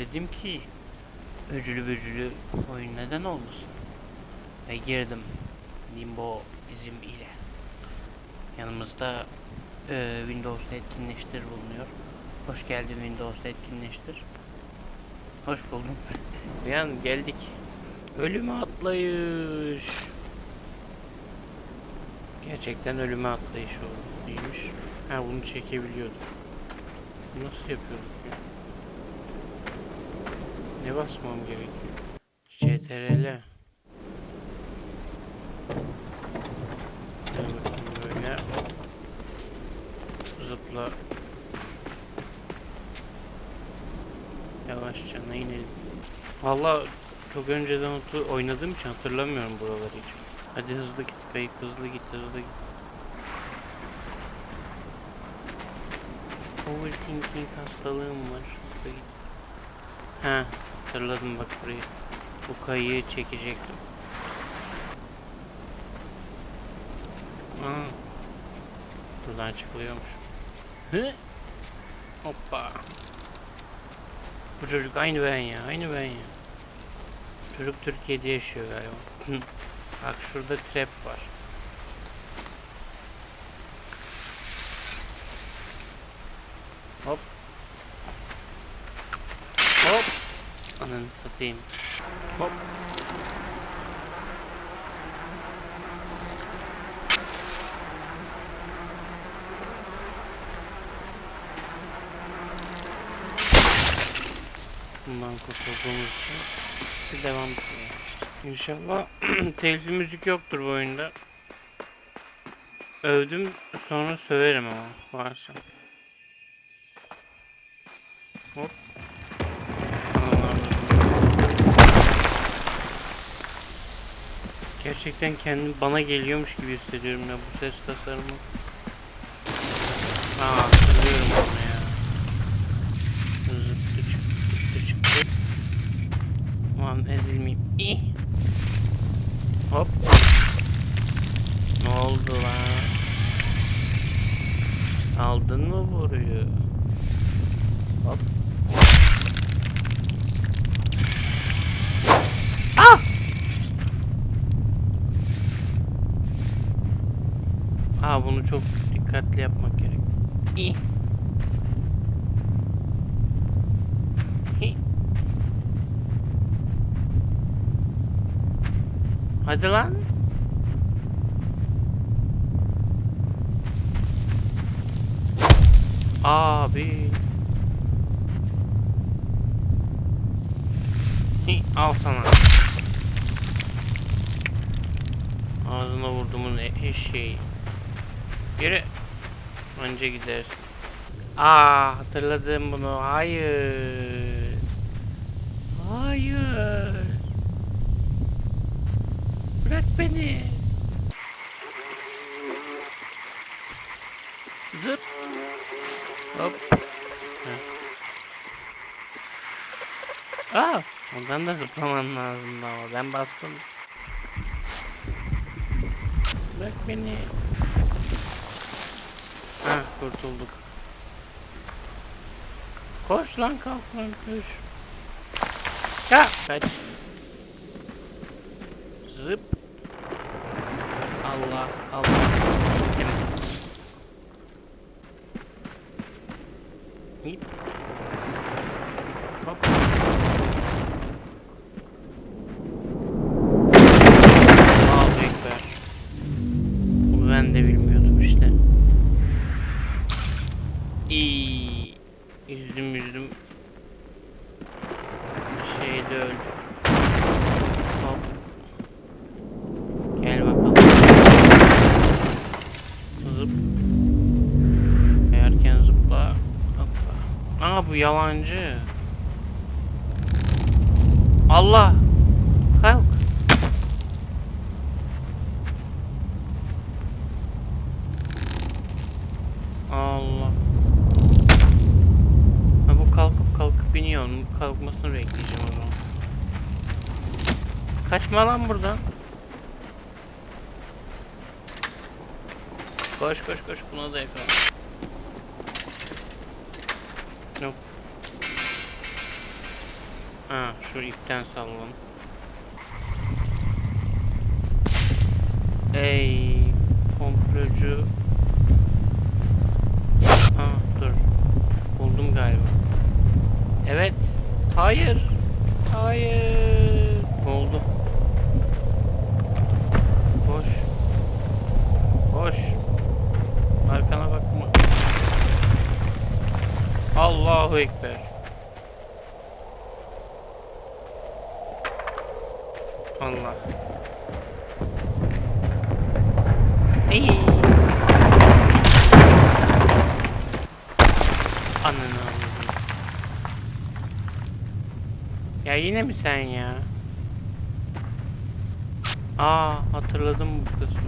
Dedim ki öcülü bücülü oyun neden olmasın? Ve girdim Limbo izim ile. Yanımızda e, Windows etkinleştir bulunuyor. Hoş geldin Windows etkinleştir. Hoş buldum. Bir an geldik. Ölüme atlayış. Gerçekten ölüme atlayış olduymuş. Ha bunu çekebiliyordum. Nasıl yapıyorduk ya? Ne basmam gerekiyor? CTRL. Böyle. Zıpla. Yavaşça inelim. Valla çok önceden oynadığım için hatırlamıyorum buraları hiç. Hadi hızlı git kayık hızlı git hızlı git. Overthinking hastalığım var. Hızlı git. Ha, hatırladım bak burayı. Bu kayığı çekecektim. Aa, buradan çıkılıyormuş. Hı? Hoppa. Bu çocuk aynı ben ya, aynı ben ya. Çocuk Türkiye'de yaşıyor galiba. Bak şurada trap var. Ananı satayım. Hop. Bundan kurtulduğumuz için bir devam edelim. İnşallah telifli müzik yoktur bu oyunda. Övdüm sonra söverim ama varsa. Hop. Gerçekten kendim bana geliyormuş gibi hissediyorum ya bu ses tasarımı. Aa hatırlıyorum onu ya. Zıttı çıktı zıttı çıktı. Ulan ezilmeyeyim. İh. Hop. Ne oldu lan? Aldın mı boruyu? Hop. Bunu çok dikkatli yapmak gerek. İyi. Hadi lan. Abi. Hi, al sana. Ağzına vurdumun e- eşeği. Yürü. Önce gidersin. Aa hatırladım bunu. Hayır. Hayır. Bırak beni. Zıp. Hop. Heh. Aa, ondan da zıplaman lazımdı ama ben bastım. Bırak beni. Ha, kurtulduk. Koş lan kalk lan koş. Ya kaç. Zıp. Allah Allah. Bu yalancı. Allah. Kalk. Allah. Ha bu kalkıp kalkıp biniyor. Onun kalkmasını bekleyeceğim o zaman. Kaçma lan buradan. Koş koş koş buna da yakala. Yok. Ha şu ipten sallan. Ey komplocu. Ha dur. Buldum galiba. Evet. Hayır. Hayır. Oldu. Koş. Koş. Arkana bakma. Allahu Ekber. Allah. İyi. Ananı. Ya yine mi sen ya? Aa hatırladım bu kısmı.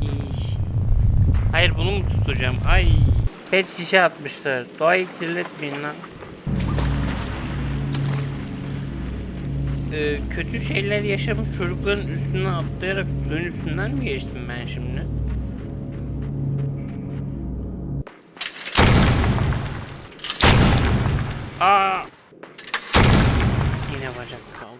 İyi. Hayır bunu mu tutacağım? Ay. Pet şişe atmışlar. Doğayı kirletmeyin lan. Ee, kötü şeyler yaşamış çocukların üstüne atlayarak suyun üstünden mi geçtim ben şimdi? Aa! Yine bacak kaldı.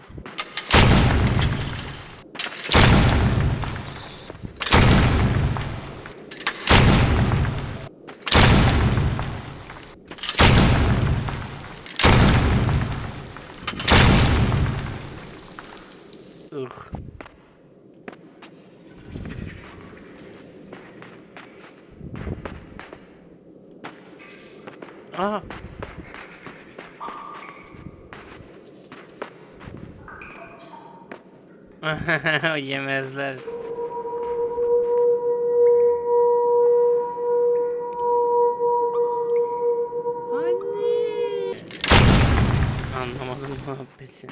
Ugh. Aa. Yemezler. Anne. Anlamadım muhabbeti.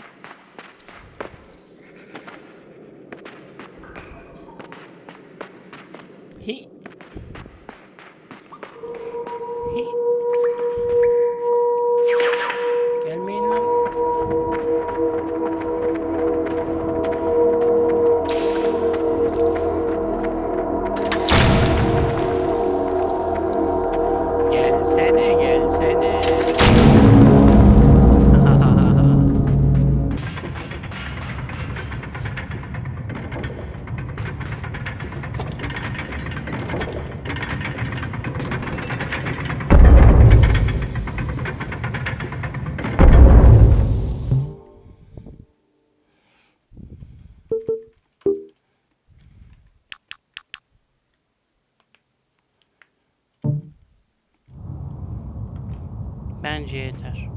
Bence yeter.